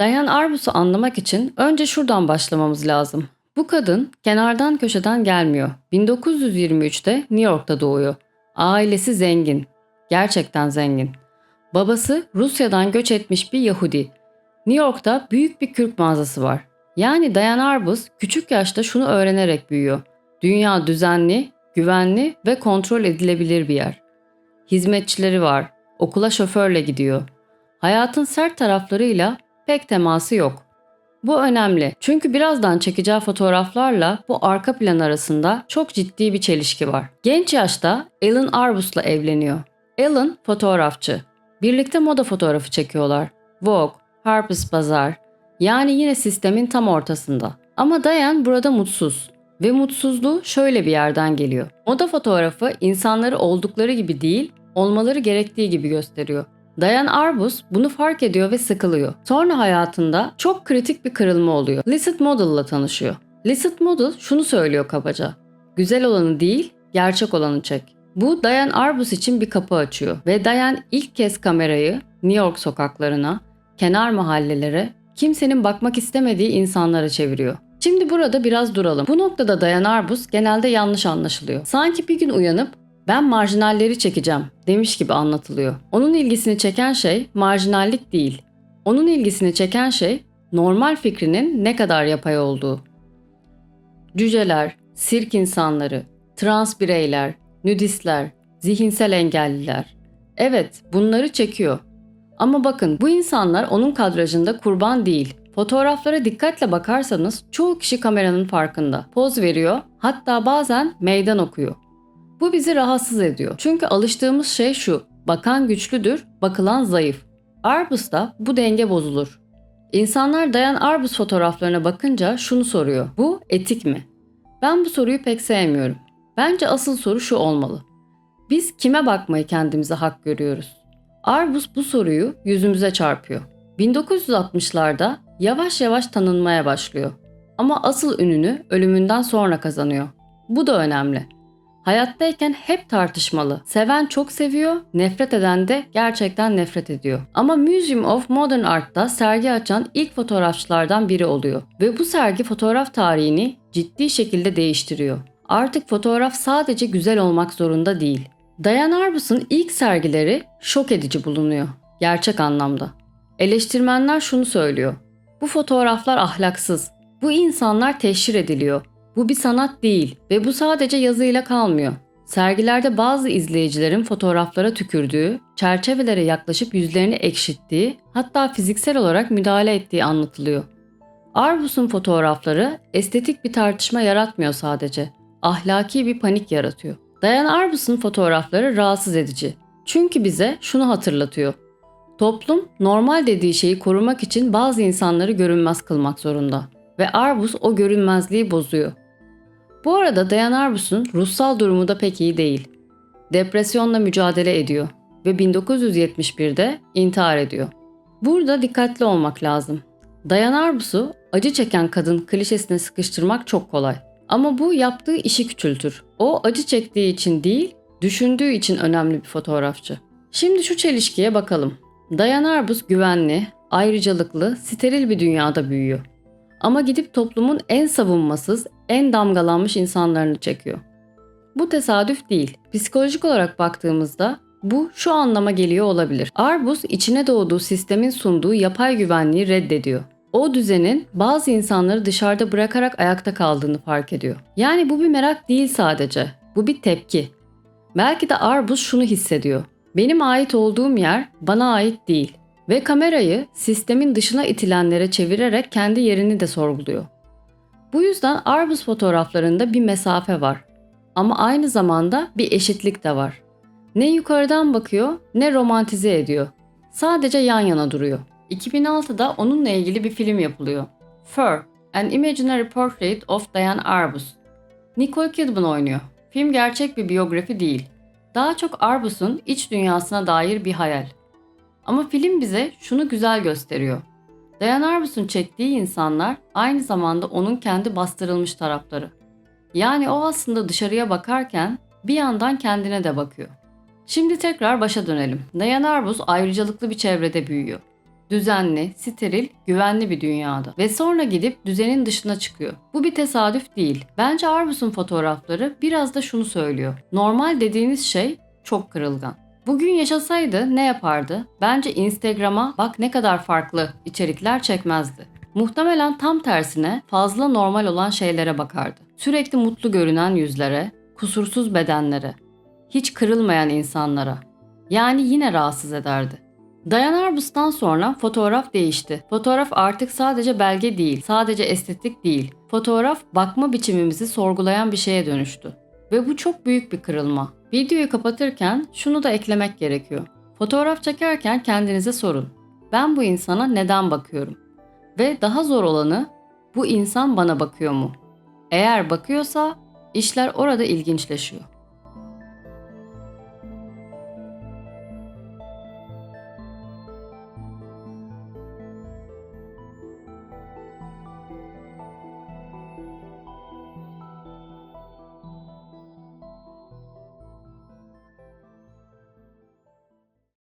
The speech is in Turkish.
Diane Arbus'u anlamak için önce şuradan başlamamız lazım. Bu kadın kenardan köşeden gelmiyor. 1923'te New York'ta doğuyor. Ailesi zengin. Gerçekten zengin. Babası Rusya'dan göç etmiş bir Yahudi. New York'ta büyük bir kürk mağazası var. Yani Diane Arbus küçük yaşta şunu öğrenerek büyüyor. Dünya düzenli, güvenli ve kontrol edilebilir bir yer. Hizmetçileri var. Okula şoförle gidiyor. Hayatın sert taraflarıyla pek teması yok. Bu önemli çünkü birazdan çekeceği fotoğraflarla bu arka plan arasında çok ciddi bir çelişki var. Genç yaşta Alan Arbus'la evleniyor. Alan fotoğrafçı. Birlikte moda fotoğrafı çekiyorlar. Vogue, Harper's Bazaar. Yani yine sistemin tam ortasında. Ama Diane burada mutsuz. Ve mutsuzluğu şöyle bir yerden geliyor. Moda fotoğrafı insanları oldukları gibi değil, olmaları gerektiği gibi gösteriyor. Diane Arbus bunu fark ediyor ve sıkılıyor. Sonra hayatında çok kritik bir kırılma oluyor. Licit Model'la tanışıyor. Licit Model şunu söylüyor kabaca. Güzel olanı değil, gerçek olanı çek. Bu Diane Arbus için bir kapı açıyor ve Diane ilk kez kamerayı New York sokaklarına, kenar mahallelere, kimsenin bakmak istemediği insanlara çeviriyor. Şimdi burada biraz duralım. Bu noktada Diane Arbus genelde yanlış anlaşılıyor. Sanki bir gün uyanıp ben marjinalleri çekeceğim demiş gibi anlatılıyor. Onun ilgisini çeken şey marjinallik değil. Onun ilgisini çeken şey normal fikrinin ne kadar yapay olduğu. Cüceler, sirk insanları, trans bireyler, nüdistler, zihinsel engelliler. Evet, bunları çekiyor. Ama bakın bu insanlar onun kadrajında kurban değil. Fotoğraflara dikkatle bakarsanız çoğu kişi kameranın farkında. Poz veriyor, hatta bazen meydan okuyor. Bu bizi rahatsız ediyor. Çünkü alıştığımız şey şu. Bakan güçlüdür, bakılan zayıf. Arbus'ta bu denge bozulur. İnsanlar Dayan Arbus fotoğraflarına bakınca şunu soruyor. Bu etik mi? Ben bu soruyu pek sevmiyorum. Bence asıl soru şu olmalı. Biz kime bakmayı kendimize hak görüyoruz? Arbus bu soruyu yüzümüze çarpıyor. 1960'larda yavaş yavaş tanınmaya başlıyor. Ama asıl ününü ölümünden sonra kazanıyor. Bu da önemli. Hayattayken hep tartışmalı. Seven çok seviyor, nefret eden de gerçekten nefret ediyor. Ama Museum of Modern Art'ta sergi açan ilk fotoğrafçılardan biri oluyor. Ve bu sergi fotoğraf tarihini ciddi şekilde değiştiriyor. Artık fotoğraf sadece güzel olmak zorunda değil. Diane Arbus'un ilk sergileri şok edici bulunuyor. Gerçek anlamda. Eleştirmenler şunu söylüyor. Bu fotoğraflar ahlaksız. Bu insanlar teşhir ediliyor. Bu bir sanat değil ve bu sadece yazıyla kalmıyor. Sergilerde bazı izleyicilerin fotoğraflara tükürdüğü, çerçevelere yaklaşıp yüzlerini ekşittiği, hatta fiziksel olarak müdahale ettiği anlatılıyor. Arbus'un fotoğrafları estetik bir tartışma yaratmıyor sadece. Ahlaki bir panik yaratıyor. Diane Arbus'un fotoğrafları rahatsız edici. Çünkü bize şunu hatırlatıyor. Toplum normal dediği şeyi korumak için bazı insanları görünmez kılmak zorunda ve Arbus o görünmezliği bozuyor. Bu arada Diane Arbus'un ruhsal durumu da pek iyi değil. Depresyonla mücadele ediyor ve 1971'de intihar ediyor. Burada dikkatli olmak lazım. Diane Arbus'u acı çeken kadın klişesine sıkıştırmak çok kolay. Ama bu yaptığı işi küçültür. O acı çektiği için değil, düşündüğü için önemli bir fotoğrafçı. Şimdi şu çelişkiye bakalım. Diane Arbus güvenli, ayrıcalıklı, steril bir dünyada büyüyor. Ama gidip toplumun en savunmasız, en damgalanmış insanlarını çekiyor. Bu tesadüf değil. Psikolojik olarak baktığımızda bu şu anlama geliyor olabilir. Arbus içine doğduğu sistemin sunduğu yapay güvenliği reddediyor. O düzenin bazı insanları dışarıda bırakarak ayakta kaldığını fark ediyor. Yani bu bir merak değil sadece. Bu bir tepki. Belki de Arbus şunu hissediyor. Benim ait olduğum yer bana ait değil ve kamerayı sistemin dışına itilenlere çevirerek kendi yerini de sorguluyor. Bu yüzden Arbus fotoğraflarında bir mesafe var. Ama aynı zamanda bir eşitlik de var. Ne yukarıdan bakıyor ne romantize ediyor. Sadece yan yana duruyor. 2006'da onunla ilgili bir film yapılıyor. Fur, An Imaginary Portrait of Diane Arbus. Nicole Kidman oynuyor. Film gerçek bir biyografi değil. Daha çok Arbus'un iç dünyasına dair bir hayal. Ama film bize şunu güzel gösteriyor. Diane Arbus'un çektiği insanlar aynı zamanda onun kendi bastırılmış tarafları. Yani o aslında dışarıya bakarken bir yandan kendine de bakıyor. Şimdi tekrar başa dönelim. Diane Arbus ayrıcalıklı bir çevrede büyüyor. düzenli, steril, güvenli bir dünyada. Ve sonra gidip düzenin dışına çıkıyor. Bu bir tesadüf değil. Bence Arbus'un fotoğrafları biraz da şunu söylüyor. Normal dediğiniz şey çok kırılgan. Bugün yaşasaydı ne yapardı? Bence Instagram'a bak ne kadar farklı içerikler çekmezdi. Muhtemelen tam tersine fazla normal olan şeylere bakardı. Sürekli mutlu görünen yüzlere, kusursuz bedenlere, hiç kırılmayan insanlara. Yani yine rahatsız ederdi. Dayan Arbus'tan sonra fotoğraf değişti. Fotoğraf artık sadece belge değil, sadece estetik değil. Fotoğraf bakma biçimimizi sorgulayan bir şeye dönüştü. Ve bu çok büyük bir kırılma. Videoyu kapatırken şunu da eklemek gerekiyor. Fotoğraf çekerken kendinize sorun. Ben bu insana neden bakıyorum? Ve daha zor olanı bu insan bana bakıyor mu? Eğer bakıyorsa işler orada ilginçleşiyor.